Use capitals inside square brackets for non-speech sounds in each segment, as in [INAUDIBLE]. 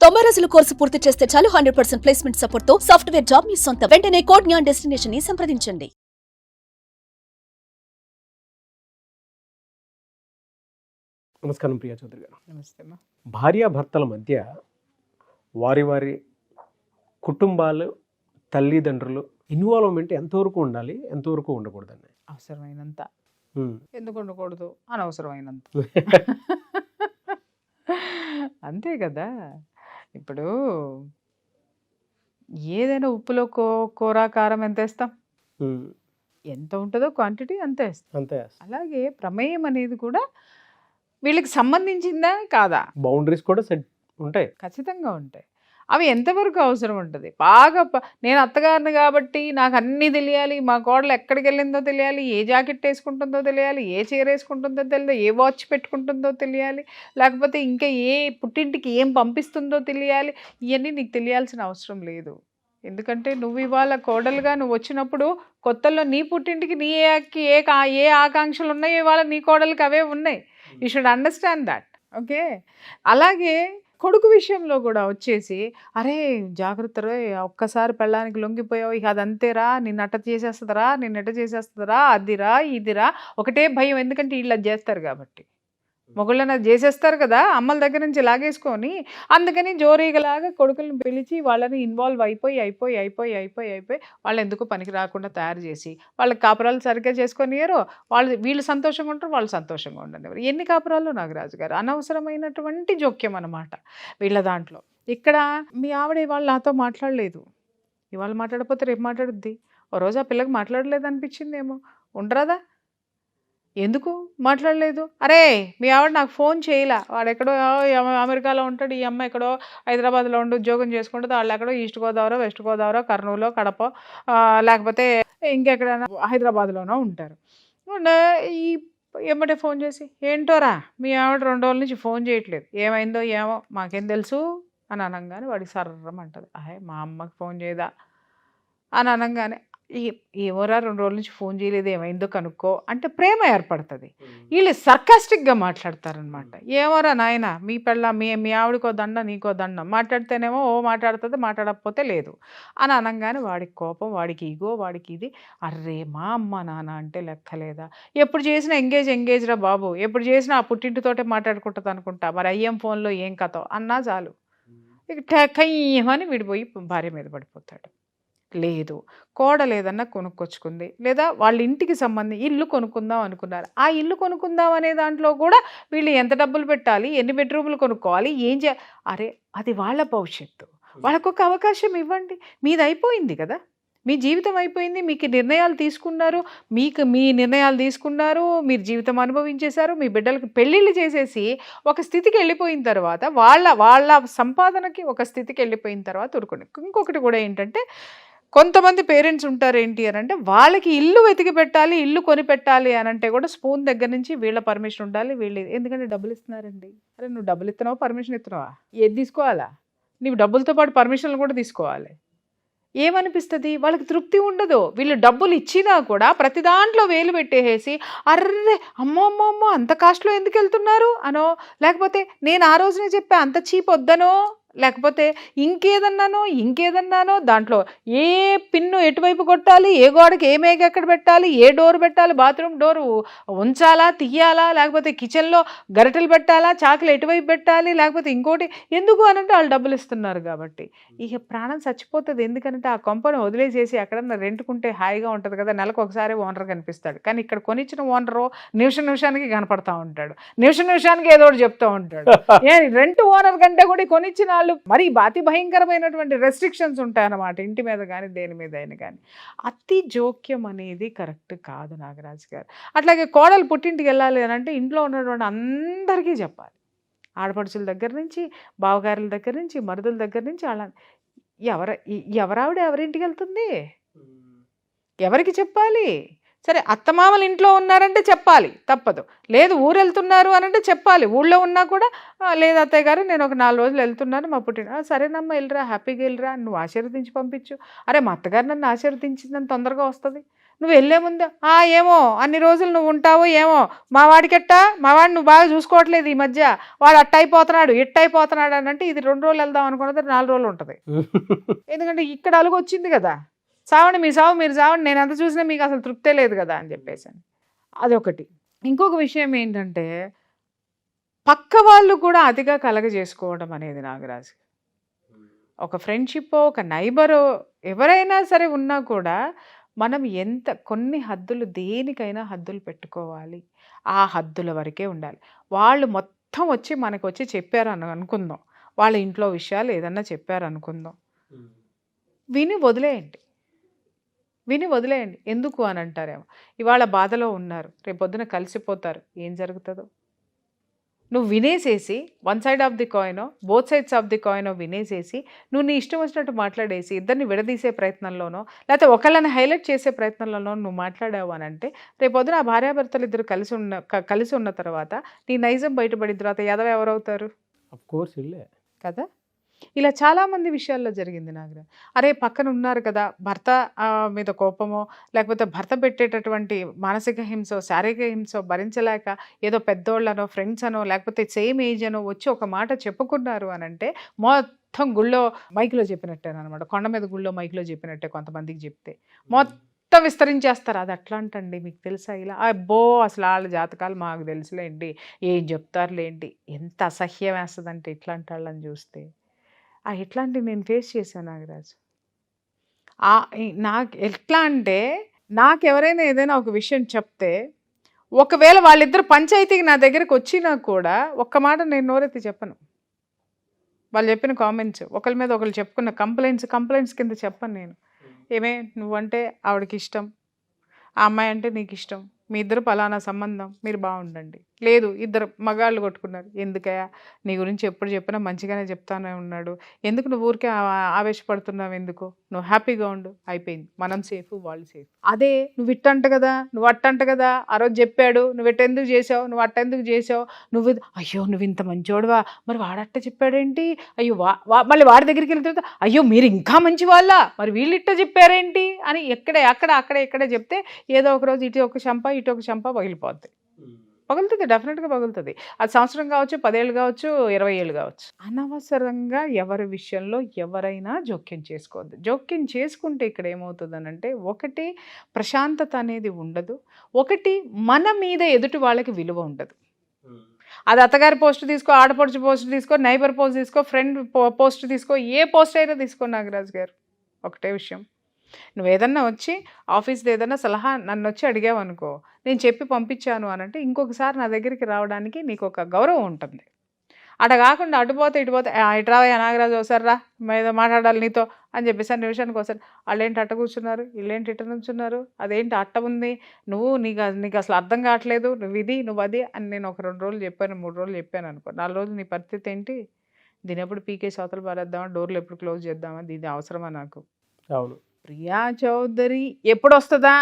తొంభై రోజుల కోర్సు పూర్తి చేస్తే చాలు హండ్రెడ్ పర్సెంట్ ప్లేస్మెంట్ సపోర్ట్తో సాఫ్ట్వేర్ జాబ్ మీ సొంత. వెంటనే కోడ్ జ్ఞాన్ డెస్టినేషన్ని సంప్రదించండి. నమస్కారం ప్రియా చౌదరి గారు. నమస్తే భార్యాభర్తల మధ్య వారి వారి కుటుంబాలు తల్లిదండ్రులు ఇన్వాల్వ్మెంట్ ఎంతవరకు ఉండాలి ఎంతవరకు ఉండకూడదండి? అవసరమైనంత. ఎందుకు ఉండకూడదు? అనవసరమైనంత. [LAUGHS] అంతే కదా? ఇప్పుడు ఏదైనా ఉప్పులో కో కూర కారం ఎంత వేస్తాం. ఎంత ఉంటుందో క్వాంటిటీ అంతే వేస్తాం. అంతే అలాగే ప్రమేయం అనేది కూడా వీళ్ళకి సంబంధించిందా కాదా? బౌండరీస్ కూడా సెట్ ఉంటాయి. ఖచ్చితంగా ఉంటాయి. అవి ఎంతవరకు అవసరం ఉంటుంది? బాగా నేను అత్తగారిని కాబట్టి నాకు అన్నీ తెలియాలి మా కోడలు ఎక్కడికి వెళ్ళిందో తెలియాలి ఏ జాకెట్ వేసుకుంటుందో తెలియాలి ఏ చీర వేసుకుంటుందో తెలియదు ఏ వాచ్ పెట్టుకుంటుందో తెలియాలి లేకపోతే ఇంకా ఏ పుట్టింటికి ఏం పంపిస్తుందో తెలియాలి ఇవన్నీ నీకు తెలియాల్సిన అవసరం లేదు. ఎందుకంటే నువ్వు ఇవాళ కోడలుగా నువ్వు వచ్చినప్పుడు కొత్తలో నీ పుట్టింటికి నీ ఏకి ఏ ఏ ఆకాంక్షలు ఉన్నాయో ఇవాళ నీ కోడలకి అవే ఉన్నాయి. You should understand that okay అలాగే కొడుకు విషయంలో కూడా వచ్చేసి అరే జాగ్రత్త ఒక్కసారి పెళ్ళానికి లొంగిపోయావు ఇక అది అంతేరా నిన్ను అట్ట చేసేస్తుందిరా నిన్ను ఎట్ట చేసేస్తుందిరా అదిరా ఇదిరా ఒకటే భయం ఎందుకంటే వీళ్ళు అది చేస్తారు కాబట్టి. మొగుళ్ళని అది చేసేస్తారు కదా అమ్మల దగ్గర నుంచి లాగేసుకొని అందుకని జోరీగలాగా కొడుకులను పిలిచి వాళ్ళని ఇన్వాల్వ్ అయిపోయి అయిపోయి అయిపోయి అయిపోయి అయిపోయి వాళ్ళు ఎందుకు పనికి రాకుండా తయారు చేసి వాళ్ళ కాపురాలు సరిగ్గా చేసుకొనియరో వాళ్ళు వీళ్ళు సంతోషంగా ఉంటారు వాళ్ళు సంతోషంగా ఉండనివ్వరు. ఎన్ని కాపురాలు నాగరాజు గారు? అనవసరమైనటువంటి జోక్యం అన్నమాట వీళ్ళ దాంట్లో. ఇక్కడ మీ ఆవిడ ఇవాళ నాతో మాట్లాడలేదు. ఇవాళ మాట్లాడకపోతే రేపు మాట్లాడుద్ది. ఓ రోజు ఆ పిల్లకి మాట్లాడలేదు అనిపించిందేమో ఉండరాదా? ఎందుకు మాట్లాడలేదు? అరే మీ ఆవిడ నాకు ఫోన్ చేయలే. వాడు ఎక్కడో అమెరికాలో ఉంటాడు. ఈ అమ్మ ఎక్కడో హైదరాబాద్లో ఉండి ఉద్యోగం చేసుకుంటుంది. వాళ్ళు ఎక్కడో ఈస్ట్ గోదావరి వెస్ట్ గోదావరి కర్నూలు కడప లేకపోతే ఇంకెక్కడైనా హైదరాబాద్లోనో ఉంటారు. ఈ ఎమ్మటే ఫోన్ చేసి ఏంటోరా మీ ఆవిడ రెండు రోజుల నుంచి ఫోన్ చేయట్లేదు. ఏమైందో ఏమో మాకేం తెలుసు? అని అనగానే వాడికి సర్రమంటది అహే మా అమ్మకి ఫోన్ చేయదా? అని అనగానే ఏమోరా రెండు రోజుల నుంచి ఫోన్ చేయలేదు ఏమైందో కనుక్కో అంటే ప్రేమ ఏర్పడుతుంది. వీళ్ళు సర్కాస్టిక్గా మాట్లాడతారనమాట ఏమోరా నాయన మీ పెళ్ళ మీ మీ ఆవిడకో దండ నీకో దండం మాట్లాడితేనేమో ఓ మాట్లాడుతుంది మాట్లాడకపోతే లేదు. అని అనగానే వాడికి కోపం వాడికి ఈగో వాడికి ఇది. అర్రే మా అమ్మ నాన్న అంటే లెక్కలేదా? ఎప్పుడు చేసినా ఎంగేజ్ ఎంగేజ్ రా బాబు. ఎప్పుడు చేసినా ఆ పుట్టింటితోటే మాట్లాడుకుంటుంది అనుకుంటా. మరి అయ్యం ఫోన్లో ఏం కథో? అన్నా చాలు. ఇక టకయ్యమని విడిపోయి భార్య మీద పడిపోతాడు. లేదు. కోడలు ఏదన్నా కొనుక్కొచ్చుకుంది లేదా వాళ్ళ ఇంటికి సంబంధించి ఇల్లు కొనుక్కుందాం అనుకున్నారు. ఆ ఇల్లు కొనుక్కుందాం అనే దాంట్లో కూడా వీళ్ళు ఎంత డబ్బులు పెట్టాలి ఎన్ని బెడ్రూములు కొనుక్కోవాలి ఏం చే అరే అది వాళ్ళ భవిష్యత్తు. వాళ్ళకు ఒక అవకాశం ఇవ్వండి. మీది అయిపోయింది కదా. మీ జీవితం అయిపోయింది. మీకు నిర్ణయాలు తీసుకున్నారు. మీకు మీ నిర్ణయాలు తీసుకున్నారు. మీరు జీవితం అనుభవించేశారు. మీ బిడ్డలకు పెళ్ళిళ్ళు చేసేసి ఒక స్థితికి వెళ్ళిపోయిన తర్వాత వాళ్ళ వాళ్ళ సంపాదనకి ఒక స్థితికి వెళ్ళిపోయిన తర్వాత ఊరుకోండి. ఇంకొకటి కూడా ఏంటంటే కొంతమంది పేరెంట్స్ ఉంటారు ఏంటి అని అంటే వాళ్ళకి ఇల్లు వెతికి పెట్టాలి ఇల్లు కొని పెట్టాలి అని అంటే కూడా స్పూన్ దగ్గర నుంచి వీళ్ళ పర్మిషన్ ఉండాలి వీళ్ళు. ఎందుకంటే డబ్బులు ఇస్తున్నారండి. అరే నువ్వు డబ్బులు ఇస్తున్నావా పర్మిషన్ ఇస్తున్నావా? ఏది తీసుకోవాలా? నీవు డబ్బులతో పాటు పర్మిషన్లు కూడా తీసుకోవాలి. ఏమనిపిస్తుంది? వాళ్ళకి తృప్తి ఉండదు. వీళ్ళు డబ్బులు ఇచ్చినా కూడా ప్రతి దాంట్లో వేలు పెట్టేసేసి అర్రే అమ్మో అమ్మో అమ్మో అంత కాస్ట్లో ఎందుకు వెళ్తున్నారు అనో? లేకపోతే నేను ఆ రోజునే చెప్పా అంత చీప్ వద్దనో? లేకపోతే ఇంకేదన్నానో ఇంకేదన్నానో దాంట్లో ఏ పిన్ను ఎటువైపు కొట్టాలి ఏ గోడకి ఏ మేక ఎక్కడ పెట్టాలి ఏ డోర్ పెట్టాలి బాత్రూమ్ డోర్ ఉంచాలా తీయాలా లేకపోతే కిచెన్లో గరిటెలు పెట్టాలా చాకులు ఎటువైపు పెట్టాలి లేకపోతే ఇంకోటి ఎందుకు అనంటే వాళ్ళు డబ్బులు ఇస్తున్నారు కాబట్టి. ఇక ప్రాణం చచ్చిపోతుంది. ఎందుకంటే ఆ కొంపను వదిలేసేసి ఎక్కడన్నా రెంట్కుంటే హాయిగా ఉంటుంది కదా నెలకు ఒకసారి ఓనర్ కనిపిస్తాడు. కానీ ఇక్కడ కొనిచ్చిన ఓనరు నిమిషం నిమిషానికి కనపడతా ఉంటాడు. నిమిషం నిమిషానికి ఏదో ఒకటి చెప్తూ ఉంటాడు. [LAUGHS] ఏ రెంట్ ఓనర్ కంటే కూడా కొనిచ్చిన వాళ్ళు మరి అతి భయంకరమైనటువంటి రెస్ట్రిక్షన్స్ ఉంటాయన్నమాట. ఇంటి మీద కానీ దేని మీద అయినా కానీ అతి జోక్యం అనేది కరెక్ట్ కాదు నాగరాజు గారు. అట్లాగే కోడలు పుట్టింటికి వెళ్ళాలి అని అంటే ఇంట్లో ఉన్నటువంటి అందరికీ చెప్పాలి. ఆడపడుచుల దగ్గర నుంచి బావగారుల దగ్గర నుంచి మరుదుల దగ్గర నుంచి అలా ఎవర ఎవరావిడ ఎవరింటికి వెళ్తుంది? ఎవరికి చెప్పాలి? సరే అత్తమామలు ఇంట్లో ఉన్నారంటే చెప్పాలి తప్పదు. లేదు ఊరు వెళ్తున్నారు అని అంటే చెప్పాలి. ఊళ్ళో ఉన్నా కూడా "ఆ, లేదు అత్తయ్య గారు నేను ఒక నాలుగు రోజులు వెళ్తున్నాను మా పుట్టిన "ఆ, సరేనమ్మా వెళ్ళరా హ్యాపీగా వెళ్ళరా నువ్వు ఆశీర్వదించి పంపించు. అరే మా అత్తగారు నన్ను ఆశీర్వదించిందని తొందరగా వస్తుంది. నువ్వు వెళ్ళే ముందు ఆ ఏమో అన్ని రోజులు నువ్వు ఉంటావు ఏమో మా వాడికెట్టా మా వాడిని నువ్వు బాగా చూసుకోవట్లేదు ఈ మధ్య. వాడు అట్ట అయిపోతున్నాడు ఇట్ట అయిపోతున్నాడు అని అంటే ఇది రెండు రోజులు వెళ్దాం అనుకున్నది నాలుగు రోజులు ఉంటుంది. [LAUGHS] ఎందుకంటే ఇక్కడ అలుగు వచ్చింది కదా. సావండి మీ సావు మీరు సావండి నేను ఎంత చూసినా మీకు అసలు తృప్తే లేదు కదా అని చెప్పేసి అని. అదొకటి. ఇంకొక విషయం ఏంటంటే పక్క వాళ్ళు కూడా అతిగా కలగజేసుకోవడం అనేది నాగరాజు ఒక ఫ్రెండ్షిప్ ఒక నైబరు ఎవరైనా సరే ఉన్నా కూడా మనం ఎంత కొన్ని హద్దులు దేనికైనా హద్దులు పెట్టుకోవాలి. ఆ హద్దుల వరకే ఉండాలి. వాళ్ళు మొత్తం వచ్చి మనకు వచ్చి చెప్పారు అని అనుకుందాం. వాళ్ళ ఇంట్లో విషయాలు ఏదన్నా చెప్పారు అనుకుందాం విని వదిలేయండి. విని వదిలేయండి. ఎందుకు అని అంటారేమో. ఇవాళ బాధలో ఉన్నారు. రేపొద్దున కలిసిపోతారు. ఏం జరుగుతుందో? నువ్వు వినేసేసి వన్ సైడ్ ఆఫ్ ది కాయినో బోత్ సైడ్స్ ఆఫ్ ది కాయినో వినేసేసి నువ్వు నీ ఇష్టం వచ్చినట్టు మాట్లాడేసి ఇద్దరిని విడదీసే ప్రయత్నంలోనో లేకపోతే ఒకళ్ళని హైలైట్ చేసే ప్రయత్నంలోనో నువ్వు మాట్లాడావు అని అంటే రేపొద్దున ఆ భార్యాభర్తలు ఇద్దరు కలిసి ఉన్న కలిసి ఉన్న తర్వాత నీ నైజం బయటపడిన తర్వాత యాదవ ఎవరవుతారు? కోర్స్ కదా? ఇలా చాలామంది విషయాల్లో జరిగింది నాగరాజ్. అరే పక్కన ఉన్నారు కదా భర్త మీద కోపమో లేకపోతే భర్త పెట్టేటటువంటి మానసిక హింసో శారీరక హింసో భరించలేక ఏదో పెద్దోళ్ళనో ఫ్రెండ్స్ అనో లేకపోతే సేమ్ ఏజ్ అనో వచ్చి ఒక మాట చెప్పుకున్నారు అని అంటే మొత్తం గుళ్ళో మైక్లో చెప్పినట్టేనమాట కొండ మీద గుళ్ళో మైక్లో చెప్పినట్టే కొంతమందికి చెప్తే. మొత్తం విస్తరించేస్తారు. అది అట్లా అంటండి మీకు తెలుసా ఇలా? అబ్బో అసలు వాళ్ళ జాతకాలు మాకు తెలుసులేండి ఏం చెప్తారులేండి ఎంత అసహ్యం వేస్తుందంటే ఇట్లాంటి వాళ్ళని చూస్తే. ఇట్లాంటివి నేను ఫేస్ చేశాను నాగరాజు? ఆ నాకు ఎట్లా అంటే నాకు ఎవరైనా ఏదైనా ఒక విషయం చెప్తే ఒకవేళ వాళ్ళిద్దరు పంచాయతీకి నా దగ్గరికి వచ్చినా కూడా ఒక్క మాట నేను నోరెత్తి చెప్పను. వాళ్ళు చెప్పిన కామెంట్స్ ఒకరి మీద ఒకరు చెప్పుకున్న కంప్లైంట్స్ కంప్లైంట్స్ కింద చెప్పను నేను. ఏమే నువ్వంటే ఆవిడకి ఇష్టం ఆ అమ్మాయి అంటే నీకు ఇష్టం మీ ఇద్దరు పలానా సంబంధం మీరు బాగుండండి. లేదు ఇద్దరు మగాళ్ళు కొట్టుకున్నారు. ఎందుకయ్యా? నీ గురించి ఎప్పుడు చెప్పినా మంచిగానే చెప్తానే ఉన్నాడు. ఎందుకు నువ్వు ఊరికే ఆవేశపడుతున్నావు ఎందుకు? నువ్వు హ్యాపీగా ఉండు. అయిపోయింది. మనం సేఫ్ వాళ్ళు సేఫ్. అదే నువ్వు ఇట్టంట కదా నువ్వు అట్టంట కదా ఆ రోజు చెప్పాడు నువ్వు ఎట్టెందుకు చేసావు నువ్వు అట్టెందుకు చేసావు నువ్వు అయ్యో నువ్వు ఇంత మంచోడువా? మరి వాడట్ట చెప్పాడేంటి? అయ్యో వా వా- మళ్ళీ వాడి దగ్గరికి వెళ్తే అయ్యో మీరు ఇంకా మంచి వాళ్ళ మరి వీళ్ళు ఇట్ట చెప్పారేంటి? అని ఎక్కడే అక్కడ అక్కడ ఇక్కడే చెప్తే ఏదో ఒక రోజు ఇటు ఒక చంప ఇటు ఒక చంప పగిలిపోద్ది పగులుతుంది డెఫినెట్గా పగులుతుంది. అది సంవత్సరం కావచ్చు పదేళ్ళు కావచ్చు ఇరవై ఏళ్ళు కావచ్చు. అనవసరంగా ఎవరి విషయంలో ఎవరైనా జోక్యం చేసుకోవద్దు. జోక్యం చేసుకుంటే ఇక్కడ ఏమవుతుందనంటే ఒకటి ప్రశాంతత అనేది ఉండదు. ఒకటి మన మీద ఎదుటి వాళ్ళకి విలువ ఉండదు. అది అత్తగారి పోస్ట్ తీసుకో ఆడపడుచు పోస్ట్ తీసుకో నైబర్ పోస్ట్ తీసుకో ఫ్రెండ్ పోస్ట్ తీసుకో ఏ పోస్ట్ అయినా తీసుకో నాగరాజు గారు. ఒకటే విషయం. నువ్వు ఏదన్నా వచ్చి ఆఫీస్లో ఏదన్నా సలహా నన్ను వచ్చి అడిగావనుకో నేను చెప్పి పంపించాను అని అంటే ఇంకొకసారి నా దగ్గరికి రావడానికి నీకు ఒక గౌరవం ఉంటుంది. అట కాకుండా అటుపోతే ఇటుపోతే "ఆ, ఇటు రావయ్యా నాగరాజు ఒకసారి రా ఏదో మాట్లాడాలి నీతో అని చెప్పేసి ఆ నిమిషానికి ఒకసారి వాళ్ళేంటి అట్ట కూర్చున్నారు? వీళ్ళేంటి ఇట్ట నుంచున్నారు? అదేంటి అట్ట ఉంది? నువ్వు నీకు నీకు అసలు అర్థం కావట్లేదు నువ్వు ఇది నువ్వు అది అని నేను ఒక రెండు రోజులు చెప్పాను మూడు రోజులు చెప్పాను అనుకో నాలుగు రోజులు నీ పరిస్థితి ఏంటి? దీని ఎప్పుడు పీకే సోతలు పారేద్దామా? డోర్లు ఎప్పుడు క్లోజ్ చేద్దామా? ఇది అవసరమా నాకు? అవును. ప్రియా చౌదరి ఎప్పుడు వస్తుందా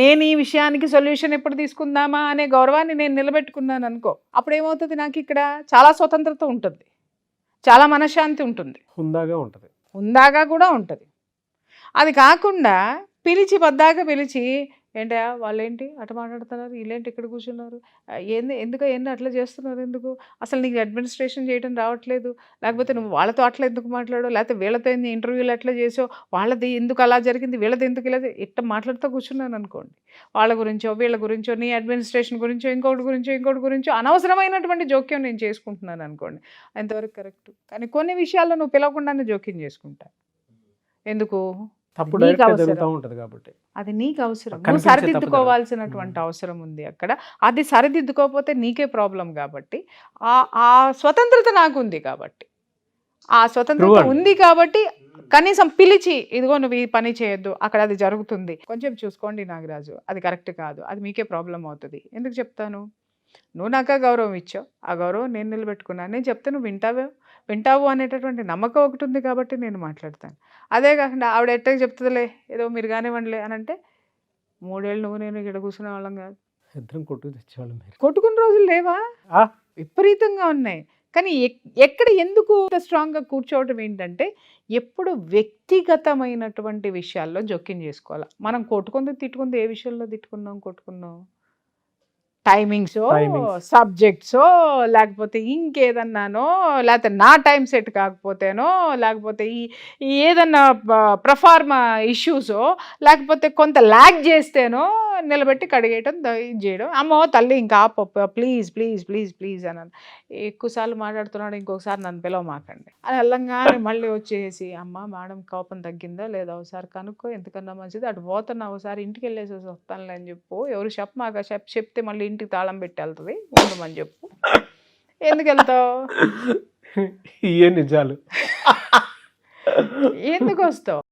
నేను ఈ విషయానికి సొల్యూషన్ ఎప్పుడు తీసుకుందామా అనే గౌరవాన్ని నేను నిలబెట్టుకున్నాను అనుకో. అప్పుడు ఏమవుతుంది నాకు ఇక్కడ? చాలా స్వతంత్రత ఉంటుంది. చాలా మనశ్శాంతి ఉంటుంది. హుందాగా ఉంటుంది. ఉందాగా కూడా ఉంటుంది. అది కాకుండా పిలిచి పద్దాక పిలిచి ఏంటా? వాళ్ళేంటి అటు మాట్లాడుతున్నారు? వీళ్ళేంటి ఇక్కడ కూర్చున్నారు? ఏంది? ఎందుకు ఏంది అట్లా చేస్తున్నారు ఎందుకు? అసలు నీకు అడ్మినిస్ట్రేషన్ చేయడం రావట్లేదు. లేకపోతే నువ్వు వాళ్ళతో అట్లా ఎందుకు మాట్లాడో లేకపోతే వీళ్ళతో ఏంది ఇంటర్వ్యూలు ఎట్లా చేసావు? వాళ్ళది ఎందుకు అలా జరిగింది? వీళ్ళది ఎందుకు ఇలా ఇట్ట మాట్లాడుతూ కూర్చున్నాను అనుకోండి. వాళ్ళ గురించో వీళ్ళ గురించో నీ అడ్మినిస్ట్రేషన్ గురించో ఇంకొకటి గురించో ఇంకొకటి గురించో అనవసరమైనటువంటి జోక్యం నేను చేసుకుంటున్నాను అనుకోండి. ఎంతవరకు కరెక్ట్? కానీ కొన్ని విషయాల్లో నువ్వు పిలవకుండానే జోక్యం చేసుకుంటా. ఎందుకు? తప్పు. జరుగుతూ ఉంటుంది కాబట్టి. అది నీకు అవసరం. నువ్వు సరిదిద్దుకోవాల్సినటువంటి. అవసరం ఉంది అక్కడ. అది సరిదిద్దుకోకపోతే నీకే ప్రాబ్లం కాబట్టి ఆ ఆ స్వతంత్రత నాకు ఉంది కాబట్టి ఆ స్వతంత్రత. ఉంది కాబట్టి కనీసం పిలిచి ఇదిగో నువ్వు ఈ పని చేయొద్దు అక్కడ అది జరుగుతుంది. కొంచెం చూసుకోండి నాగరాజు అది కరెక్ట్ కాదు అది మీకే ప్రాబ్లం అవుతుంది. ఎందుకు చెప్తాను? నువ్వు నాకు గౌరవం ఇచ్చావు ఆ గౌరవం నేను నిలబెట్టుకున్నాను. నేను చెప్తే నువ్వు వింటావే వింటావు అనేటటువంటి నమ్మకం ఒకటి ఉంది కాబట్టి నేను మాట్లాడతాను. అదే కాకుండా ఆవిడ ఎట్టగా చెప్తుందిలే ఏదో మీరు కానివ్వండిలే అని అంటే మూడేళ్ళు నువ్వు నేను ఇక్కడ కూర్చునే వాళ్ళం కాదు. ఇద్దరం కొట్టుకు తెచ్చేవాళ్ళం కొట్టుకున్న రోజులు లేవా. విపరీతంగా ఉన్నాయి. కానీ ఎక్- ఎక్కడ ఎందుకు స్ట్రాంగ్గా కూర్చోవడం ఏంటంటే ఎప్పుడు వ్యక్తిగతమైనటువంటి విషయాల్లో జోక్యం చేసుకోవాలి. మనం కొట్టుకుంది తిట్టుకుంది ఏ విషయంలో తిట్టుకున్నాం కొట్టుకున్నాం? టైమింగ్స్. సబ్జెక్ట్స్ లేకపోతే ఇంకేదన్నానో లేకపోతే నా టైం సెట్ కాకపోతేనో లేకపోతే ఈ ఏదన్నా ప్రఫార్మా ఇష్యూసో లేకపోతే కొంత ల్యాగ్ చేస్తేనో నిలబెట్టి కడిగేయటం చేయడం. అమ్మో తల్లి ఇంకా ప్లీజ్ ప్లీజ్ ప్లీజ్ ప్లీజ్ అన్నాను. ఎక్కువసార్లు మాట్లాడుతున్నాడు ఇంకొకసారి నన్ను పిలవమాకండి. అని వెళ్ళంగానే మళ్ళీ వచ్చేసి అమ్మ మేడం కోపం తగ్గిందా లేదా? ఒకసారి కనుక్కో ఎందుకన్నా మంచిది? అటు పోతున్నా ఒకసారి ఇంటికి వెళ్ళేసి వస్తానులే అని చెప్పు. ఎవరు చెప్పమాక చెప్ చెప్తే మళ్ళీ ఇంటికి తాళం పెట్టి వెళ్తుంది ఉండమని చెప్పు. ఎందుకు వెళ్తావు? ఇవే నిజాలు. ఎందుకు వస్తావు?